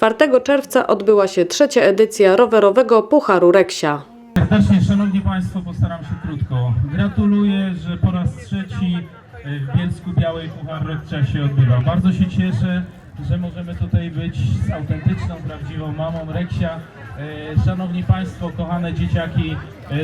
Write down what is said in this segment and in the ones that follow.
4 czerwca odbyła się trzecia edycja rowerowego Pucharu Reksia. Serdecznie, Szanowni Państwo, postaram się krótko. Gratuluję, że po raz trzeci e, w Bielsku Białej Puchar Rekcia się odbywa. Bardzo się cieszę, że możemy tutaj być z autentyczną, prawdziwą mamą Reksia. E, Szanowni Państwo, kochane dzieciaki,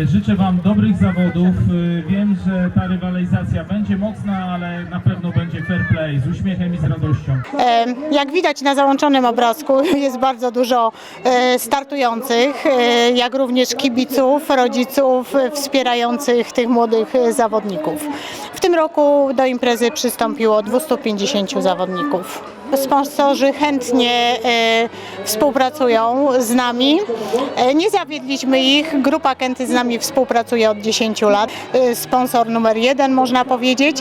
życzę Wam dobrych zawodów. E, Wiem, że ta rywalizacja będzie mocna, ale na pewno będzie fair play, z uśmiechem i z radością. E, Jak widać na załączonym obrazku jest bardzo dużo e, startujących, e, jak również kibiców, rodziców e, wspierających tych młodych e, zawodników. W tym roku do imprezy przystąpiło 250 zawodników. Sponsorzy chętnie e, współpracują z nami. E, Nie zawiedliśmy ich. Grupa Kenty z nami współpracuje od 10 lat. E, Sponsor numer jeden można powiedzieć.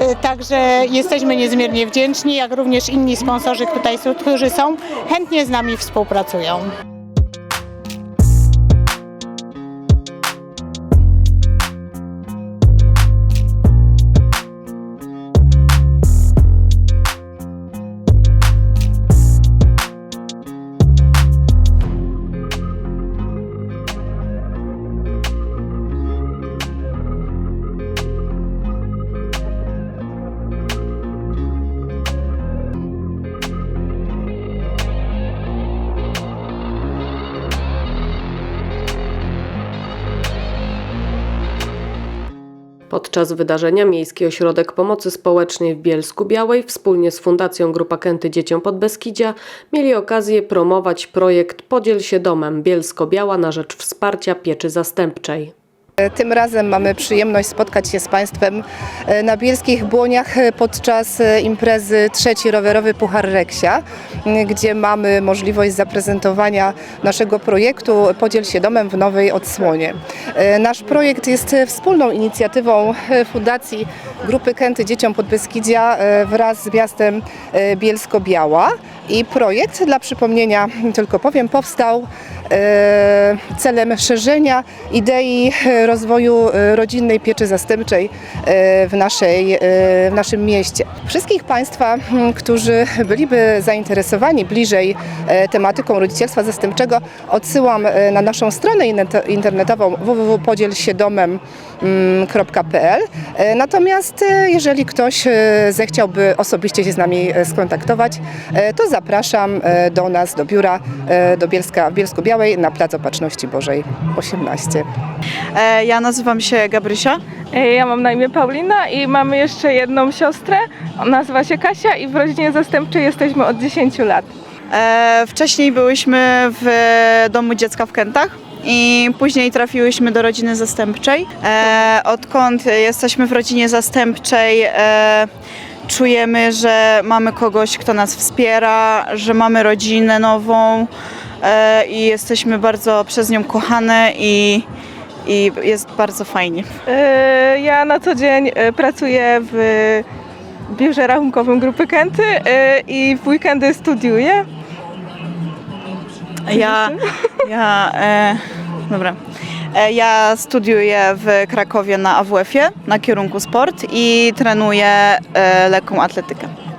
E, Także jesteśmy niezmiernie wdzięczni, jak również inni sponsorzy, tutaj, którzy są, chętnie z nami współpracują. Podczas wydarzenia Miejski Ośrodek Pomocy Społecznej w Bielsku Białej wspólnie z Fundacją Grupa Kęty Dzieciom Podbeskidzia mieli okazję promować projekt Podziel się domem Bielsko-Biała na rzecz wsparcia pieczy zastępczej. Tym razem mamy przyjemność spotkać się z Państwem e, na Bielskich Błoniach e, podczas e, imprezy trzeci rowerowy Puchar Reksia, gdzie mamy możliwość zaprezentowania naszego projektu Podziel się domem w nowej odsłonie. E, Nasz projekt jest e, wspólną inicjatywą e, Fundacji Grupy Kęty Dzieciom Podbeskidzia e, wraz z miastem e, Bielsko-Biała. I projekt, dla przypomnienia tylko powiem, powstał e, celem szerzenia idei e, rozwoju e, rodzinnej pieczy zastępczej w, naszej, w naszym mieście. Wszystkich Państwa, którzy byliby zainteresowani bliżej tematyką rodzicielstwa zastępczego, odsyłam na naszą stronę internetową www.podzielsiadomem.pl. E, Natomiast jeżeli ktoś zechciałby osobiście się z nami skontaktować, to zapraszam e, do nas, do biura, e, do Bielska, w Bielsku-Białej na Plac Opatrzności Bożej 18. E, Ja nazywam się Gabrysia. Ja mam na imię Paulina i mamy jeszcze jedną siostrę. Nazywa się Kasia i w rodzinie zastępczej jesteśmy od 10 lat. Wcześniej byłyśmy w domu dziecka w Kętach i później trafiłyśmy do rodziny zastępczej. E, Odkąd jesteśmy w rodzinie zastępczej, e, czujemy, że mamy kogoś, kto nas wspiera, że mamy rodzinę nową e, i jesteśmy bardzo przez nią kochane i, i jest bardzo fajnie. E, Ja na co dzień e, pracuję w biurze rachunkowym Grupy Kęty e, i w weekendy studiuję. Ja, ja, e, dobra. E, ja studiuję w Krakowie na AWF-ie na kierunku sport i trenuję e, lekką atletykę.